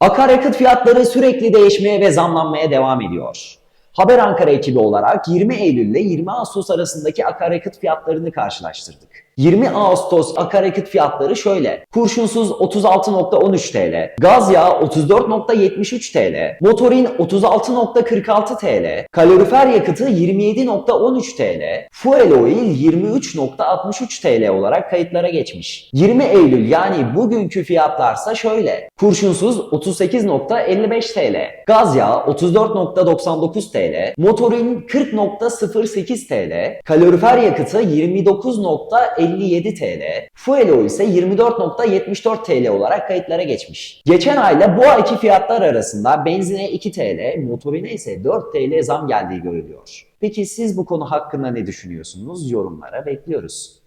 Akaryakıt fiyatları sürekli değişmeye ve zamlanmaya devam ediyor. Haber Ankara ekibi olarak 20 Eylül ile 20 Ağustos arasındaki akaryakıt fiyatlarını karşılaştırdık. 20 Ağustos akaryakıt fiyatları şöyle. Kurşunsuz 36.13 TL, gaz yağı 34.73 TL, motorin 36.46 TL, kalorifer yakıtı 27.13 TL, fuel oil 23.63 TL olarak kayıtlara geçmiş. 20 Eylül yani bugünkü fiyatlarsa şöyle. Kurşunsuz 38.55 TL, gaz yağı 34.99 TL, motorin 40.08 TL, kalorifer yakıtı 29.57 TL, fuel oil ise 24.74 TL olarak kayıtlara geçmiş. Geçen ayla bu ayki fiyatlar arasında benzine 2 TL, motorine ise 4 TL zam geldiği görülüyor. Peki siz bu konu hakkında ne düşünüyorsunuz? Yorumlara bekliyoruz.